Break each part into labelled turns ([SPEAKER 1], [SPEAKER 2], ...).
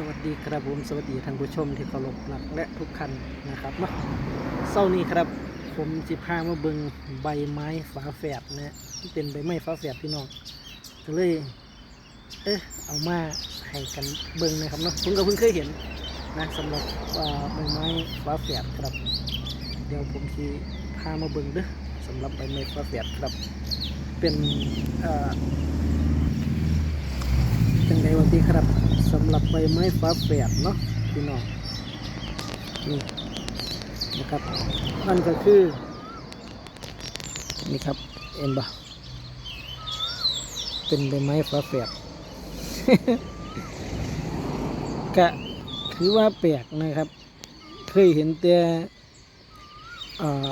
[SPEAKER 1] สวัสดีครับผมสวัสดีท่านผู้ชมที่เคารพรักและทุกท่านนะครับเนาะเศร้านี้ครับผมสิพามาเบิงใบไม้ฝาแฝดนะฮะที่เป็นใบไม้ฝาแฝดพี่น้องก็เลย เอ๊ะเอามาให้กันเบิงนะครับเนาะผมก็เพิ่งเคยเห็นนะสำหรับอ่าใบไม้ฝาแฝดครับ เดี๋ยวผมสิพามาเบิงเด้อสำหรับใบไม้ฝาแฝดครับ เป็นเอ่อจังไดวันที่ครับ สำหรับใบไม้ฟ้าแฝดเนาะพี่น้องนี่นะครับนั่นก็คือนี่ครับเอ็นบะเป็นใบไม้ฟ้าแฝดกะถือว่าแปลกนะครับ เคยเห็นแต่เอ่อ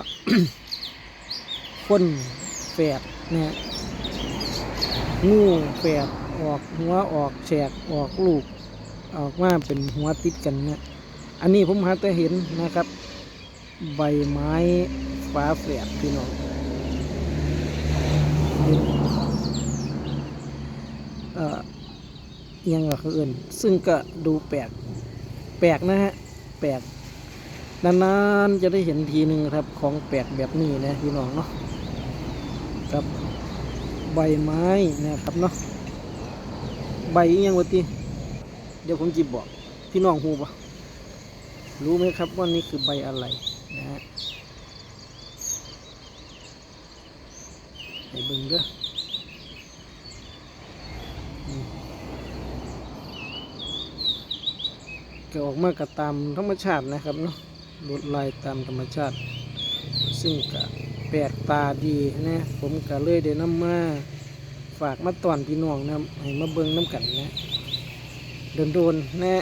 [SPEAKER 1] คนแฝดเนี่ยงูแฝด ออกหัวออกแฉกออกลูก ออกมาเป็นหัวติดกันเนี่ยอันนี้ผมหาแต่เห็นนะครับ ใบไม้ฟ้าแฝดพี่น้องเอ่อยังก็คือเอินซึ่งก็ดูแปลก แปลกนะฮะ แปลก นานๆจะได้เห็นทีหนึ่งครับ ของแปลกแบบนี้นะพี่น้องเนาะครับใบไม้นะครับเนาะ ใบยังวะติเดี๋ยวผมจิบบอก พี่น้องหูปะรู้ไหมครับว่านี่คือใบอะไรนะฮะให้บิ่งเด้ออืมก็ออกมากับตามธรรมชาตินะครับเนาะลวดลายตามธรรมชาติ ซึ่งก็แปลกตาดีนะ ผมก็เลยได้นำมา ฝากมาตอนพี่น้องนะให้มาเบิ่งน้ำกันนะโดนโดนๆนะ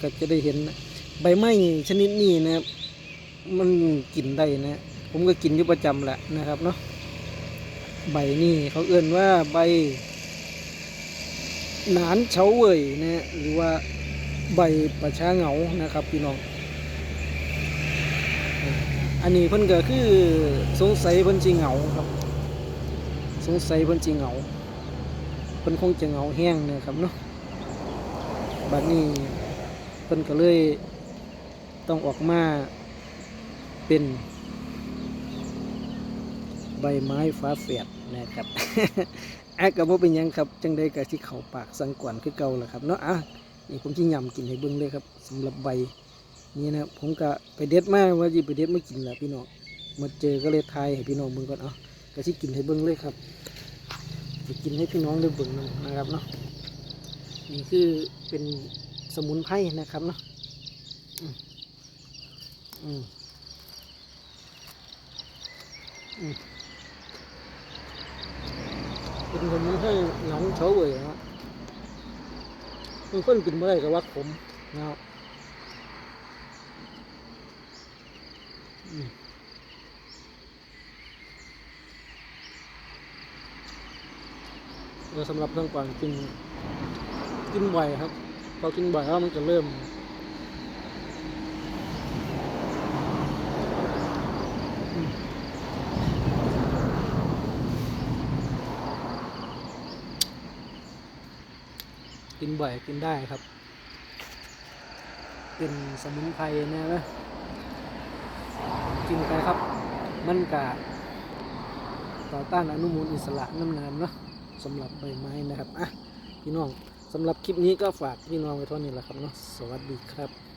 [SPEAKER 1] ก็จะได้เห็นนะใบไม้ชนิดนี้นะมันกินได้นะ ผมก็กินอยู่ประจำแหละนะครับเนาะใบนี่เขาเอื้นว่าใบหนานเฉาเว่ยนะหรือว่าใบประชาเหงานะครับพี่น้อง อันนี้เพิ่นก็คือสงสัยเพิ่นสิเหงาครับ สงสัยเพิ่นสิเหงาเพิ่นคงจะเหงาแห้งเนี่ยครับเนาะบัดนี้เพิ่นก็เลยต้องออกมาเป็นใบไม้ฟ้าแฝดนะครับอะก็บ่เป็นยังครับ จังใดก็สิเขาปากสังกวนคือเก่าแหละครับเนาะอะนี่ผมสิยำกินให้เบิ่งเลยครับสำหรับใบนี่นะผมก็ไปเด็ดมาว่าจะไปเด็ดไมากินแหละพี่น้องมาเจอก็เลยทายให้พี่น้องเบิ่งก่อนเอา ก็สิกินให้เบิ่งเลยครับจะกินให้พี่น้องได้เบิ่งนำนะครับเนาะนี่คือเป็นสมุนไพรนะครับเนาะอืมอืมอืมเป็นสมุนไพรหนองเฉาเว่ยนะบางคนกินไม่ได้ก็ว่าขมนะครับอืมแล้ว สำหรับเครื่องปั่นกินกินบ่อยครับพอกินบ่อยแล้วมันจะเริ่มกินบ่อยกินได้ครับ เป็นสมุนไพรนะนะกินไปครับ มันกะต่อต้านอนุมูลอิสระน้ำน้ำเนาะ สำหรับใบไม้นะครับอะพี่น้องสำหรับคลิปนี้ก็ฝากพี่น้องไว้เท่านี้แหละครับเนาะสวัสดีครับ